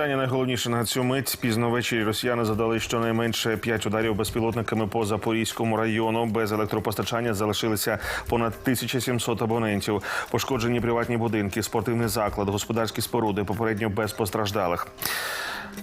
Вітання найголовніше на цю мить. Пізно ввечері росіяни задали щонайменше 5 ударів безпілотниками по Запорізькому району. Без електропостачання залишилися понад 1700 абонентів. Пошкоджені приватні будинки, спортивний заклад, господарські споруди. Попередньо без постраждалих.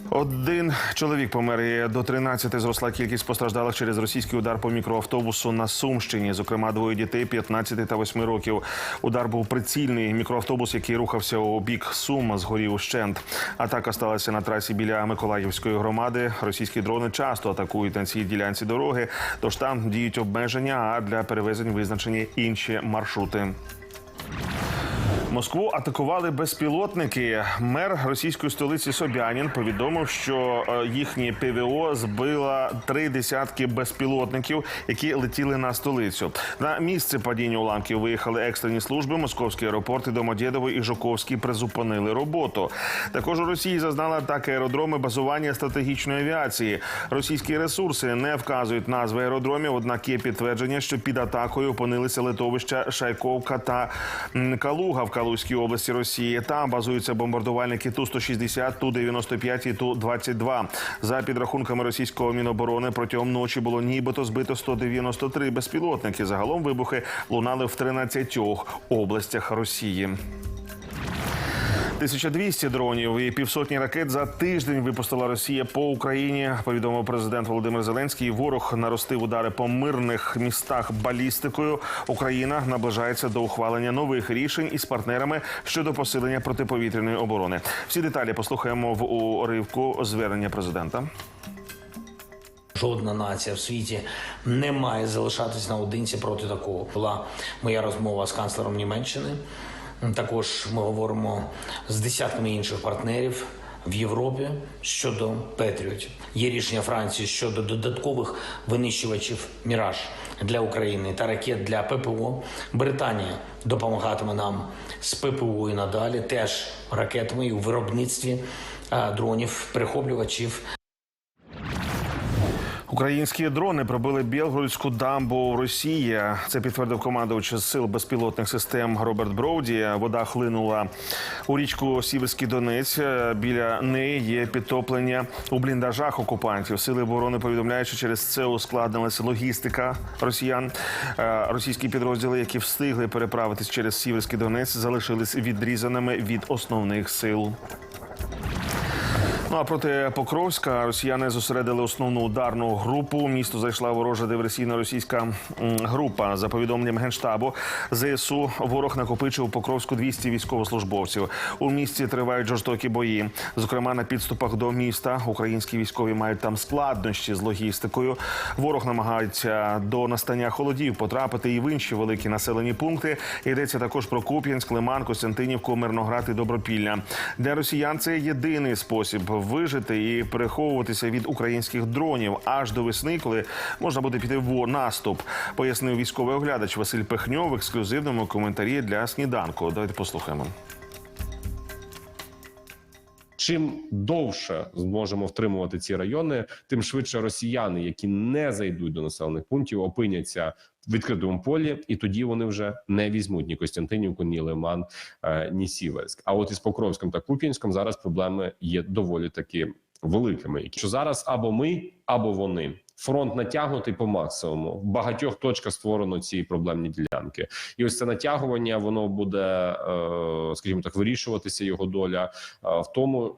Один чоловік помер до 13 зросла кількість постраждалих через російський удар по мікроавтобусу на Сумщині. Зокрема, двоє дітей 15 та 8 років. Удар був прицільний. Мікроавтобус, який рухався у бік Сум, згорів ущент. Атака сталася на трасі біля Миколаївської громади. Російські дрони часто атакують на цій ділянці дороги, тож там діють обмеження, а для перевезень визначені інші маршрути. Москву атакували безпілотники. Мер російської столиці Собянін повідомив, що е, їхнє ПВО збила три десятки безпілотників, які летіли на столицю. На місце падіння уламків виїхали екстрені служби. Московські аеропорти Домодєдово і Жуковський призупинили роботу. Також у Росії зазнали атаки аеродроми базування стратегічної авіації. Російські ресурси не вказують назви аеродромів, однак є підтвердження, що під атакою опинилися литовища Шайковка та м, Калуга в Калузькій області Росії. Там базуються бомбардувальники Ту-160, Ту-95 і Ту-22. За підрахунками російського міноборони, протягом ночі було нібито збито 193 безпілотники. Загалом вибухи лунали в 13 областях Росії. 1200 дронів і півсотні ракет за тиждень випустила Росія по Україні. Повідомив президент Володимир Зеленський. Ворог наростив удари по мирних містах балістикою. Україна наближається до ухвалення нових рішень із партнерами щодо посилення протиповітряної оборони. Всі деталі послухаємо в уривку звернення президента. Жодна нація в світі не має залишатись наодинці проти такого. Була моя розмова з канцлером Німеччини. Також ми говоримо з десятками інших партнерів в Європі щодо Петріотів. Є рішення Франції щодо додаткових винищувачів Міраж для України та ракет для ППО. Британія допомагатиме нам з ППО і надалі, теж ракетами і у виробництві дронів, перехоплювачів Українські дрони пробили Білгородську дамбу в Росії. Це підтвердив командувач сил безпілотних систем Роберт Броуді. Вода хлинула у річку Сіверський Донець. Біля неї є підтоплення у бліндажах окупантів. Сили оборони повідомляють, що через це ускладнилася логістика росіян. Е, Російські підрозділи, які встигли переправитись через Сіверський Донець, залишились відрізаними від основних сил. Ну а проти Покровська росіяни зосередили основну ударну групу. Місто зайшла ворожа диверсійна російська група. За повідомленням генштабу ЗСУ ворог накопичив у Покровську 200 військовослужбовців. У місті тривають жорстокі бої. Зокрема, на підступах до міста українські військові мають там складнощі з логістикою. Ворог намагається до настання холодів потрапити і в інші великі населені пункти. Йдеться також про Куп'янськ, Лиман, Костянтинівку, Мирноград і Добропілля. Для росіян це єдиний спосіб вижити і переховуватися від українських дронів аж до весни, коли можна буде піти в наступ, пояснив військовий оглядач Василь Пехньов в ексклюзивному коментарі для сніданку. Давайте послухаємо. Чим довше зможемо втримувати ці райони, тим швидше росіяни, які не зайдуть до населених пунктів, опиняться в відкритому полі, і тоді вони вже не візьмуть ні Костянтинівку, ні Лиман, е, ні Сіверськ. А от із Покровськом та Куп'янськом зараз проблеми є доволі таки великими. Що зараз або ми, або вони. Фронт натягнутий по максимуму. В багатьох точках створено ці проблемні ділянки, і ось це натягування воно буде, е, скажімо так, вирішуватися його доля е, в тому,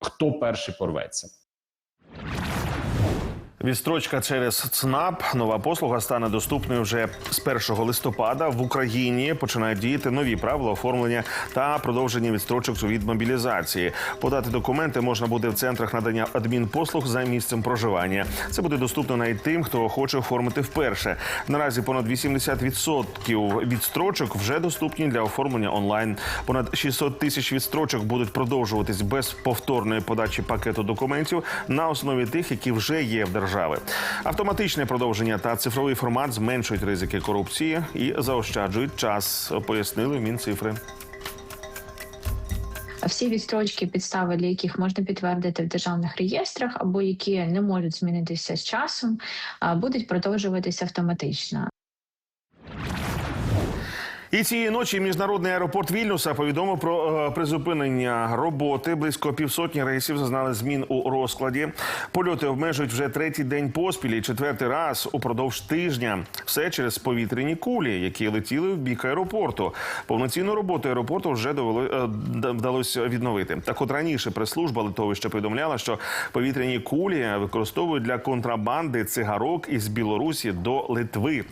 хто перший порветься. Відстрочка через ЦНАП. Нова послуга стане доступною вже з 1 листопада. В Україні починають діяти нові правила оформлення та продовження відстрочок від мобілізації. Подати документи можна буде в центрах надання адмінпослуг за місцем проживання. Це буде доступно навіть тим, хто хоче оформити вперше. Наразі понад 80% відстрочок вже доступні для оформлення онлайн. Понад 600 тисяч відстрочок будуть продовжуватись без повторної подачі пакету документів на основі тих, які вже є в державі. Автоматичне продовження та цифровий формат зменшують ризики корупції і заощаджують час. Пояснили Мінцифри. всі відстрочки, підстави для яких можна підтвердити в державних реєстрах, або які не можуть змінитися з часом, будуть продовжуватися автоматично. І цієї ночі міжнародний аеропорт Вільнюса повідомив про е, призупинення роботи. Близько півсотні рейсів зазнали змін у розкладі. Польоти обмежують вже третій день поспіль і четвертий раз упродовж тижня. Все через повітряні кулі, які летіли в бік аеропорту. Повноцінну роботу аеропорту вже довело е, вдалося відновити. Так, от раніше прес-служба литовища повідомляла, що повітряні кулі використовують для контрабанди цигарок із Білорусі до Литви.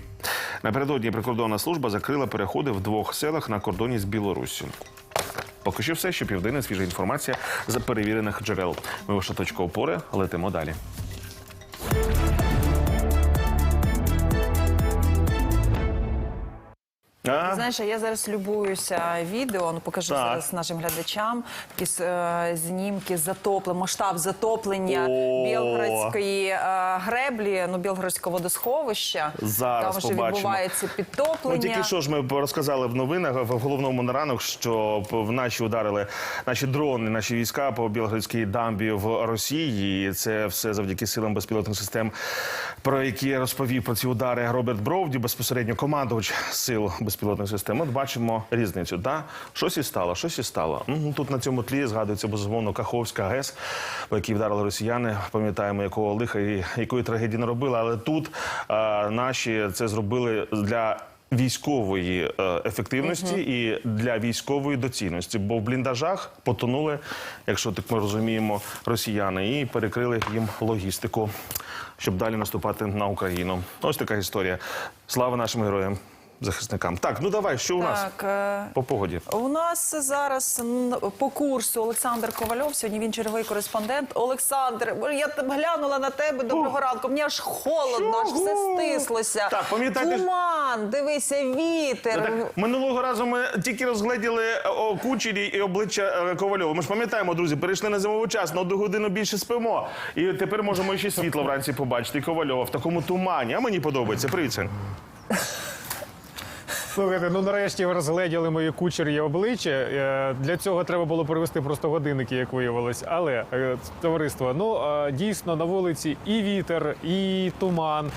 Напередодні прикордонна служба закрила переходи в двох селах на кордоні з Білоруссю. Поки що все, що південна свіжа інформація за перевірених джерел. Ми ваша точка опори летимо далі. А? Знаєш, я зараз любуюся відео. Ну покажу Так. зараз нашим глядачам такі е, знімки затоплення, масштаб затоплення. Білгородської е, греблі, ну Білгородського водосховища. Зараз Там вже побачимо. відбувається підтоплення. Ну, тільки що ж ми розказали в новинах в головному на ранок, що в наші ударили наші дрони, наші війська по Білгородській дамбі в Росії. І це все завдяки силам безпілотних систем, про які розповів про ці удари Роберт Бровді, безпосередньо командувач сил безпілотних систем. От бачимо різницю. Да? Щось і стало, щось і стало. Ну, тут на цьому тлі згадується безумовно Каховська ГЕС, по якій вдарили росіяни. Пам'ятаємо, якого лиха і якої трагедії не робили. Але тут а, наші це зробили для військової е, ефективності і для військової доцільності. Бо в бліндажах потонули, якщо так ми розуміємо, росіяни і перекрили їм логістику, щоб далі наступати на Україну. Ось така історія. Слава нашим героям, захисникам. Так, ну давай, що у нас Так, е, по погоді? у нас зараз по курсу Олександр Ковальов. Сьогодні він черговий кореспондент. Олександр, я там глянула на тебе доброго ранку. Мені аж холодно, аж все стислося. Так, пам'ятайте ж- Туман, дивися, вітер. Так, минулого разу ми тільки розгледіли е, кучері і обличчя е, Ковальова. Ми ж пам'ятаємо, друзі, перейшли на зимовий час, на одну годину більше спимо. І тепер можемо ще світло вранці побачити. І Ковальова в такому тумані. А мені подобається. Привіт, Сань. Слухайте, ну нарешті ви розгледіли мої кучері обличчя. Е, Для цього треба було перевести просто годинники, як виявилось. Але е, товариство, ну е, дійсно на вулиці і вітер, і туман,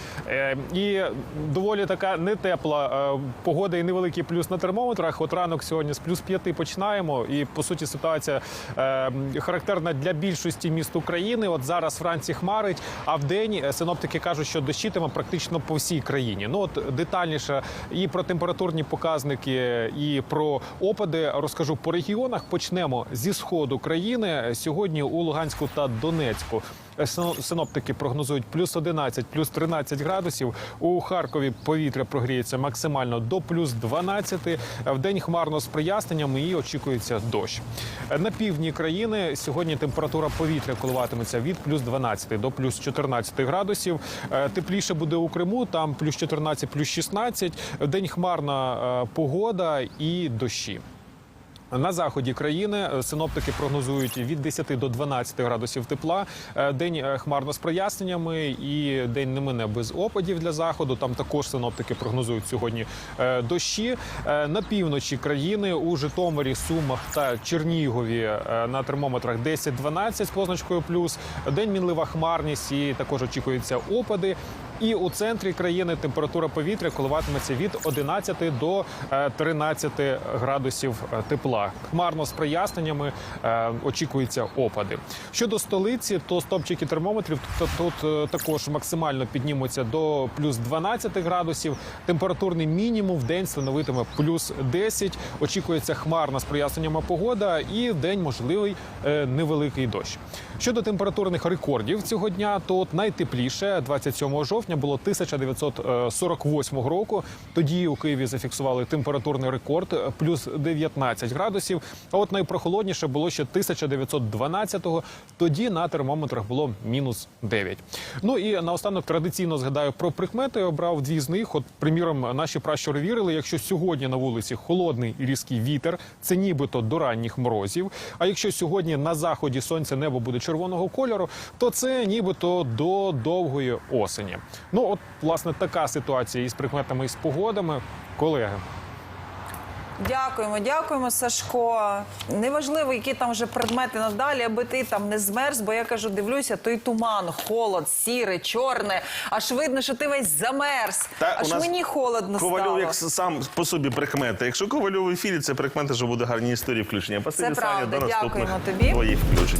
і доволі така нетепла погода і невеликий плюс на термометрах. От ранок сьогодні з плюс п'яти починаємо. І по суті ситуація характерна для більшості міст України. От зараз вранці хмарить, а в день синоптики кажуть, що дощитиме практично по всій країні. Ну от детальніше і про температурні показники, і про опади розкажу по регіонах. Почнемо зі сходу країни. Сьогодні у Луганську та Донецьку синоптики прогнозують плюс 11, плюс 13 градусів. У Харкові повітря прогріється максимально до плюс 12. В день хмарно з проясненнями і очікується дощ. Е, На півдні країни сьогодні температура повітря коливатиметься від плюс 12 до плюс 14 градусів. Е, Тепліше буде у Криму, там плюс 14, плюс 16. В день хмарна е, погода і дощі. На заході країни е, синоптики прогнозують від 10 до 12 градусів тепла. Е, День е, хмарно з проясненнями і день не мине без опадів для заходу. Там також синоптики прогнозують сьогодні дощі. На півночі країни у Житомирі, Сумах та Чернігові на термометрах 10-12 з позначкою плюс. День мінлива хмарність і також очікуються опади. І у центрі країни температура повітря коливатиметься від 11 до е, 13 градусів е, тепла. Хмарно з проясненнями е, очікуються опади. Щодо столиці, то стопчики термометрів тут, е, також максимально піднімуться до плюс 12 градусів. Температурний мінімум в день становитиме плюс 10. Очікується хмарна з проясненнями погода, і в день можливий е, невеликий дощ. Щодо температурних рекордів цього дня, то найтепліше 27 жовтня було 1948 року. Тоді у Києві зафіксували температурний рекорд е, плюс 19 градусів. А от найпрохолодніше було ще 1912-го. Тоді на термометрах було мінус 9. Ну і наостанок традиційно згадаю про прикмети. Обрав дві з них. От, приміром, наші пращури вірили, якщо сьогодні на вулиці холодний і різкий вітер, це нібито до ранніх морозів. А якщо сьогодні на заході сонця небо буде червоного кольору, то це нібито до довгої осені. Ну от власне така ситуація із прикметами і з погодами, колеги. Дякуємо, дякуємо, Сашко. Неважливо, які там вже предмети надалі, аби ти там не змерз, бо я кажу, дивлюся, той туман, холод, сіре, чорне. Аж видно, що ти весь замерз. Та, у Аж нас мені холодно Ковальов стало. як сам по собі прикмета. Якщо Ковальов в ефірі, це прикмета, що буде гарні історії включення. Спасибі, Це Саня, правда. до наступних Дякуємо тобі. твоїх включень.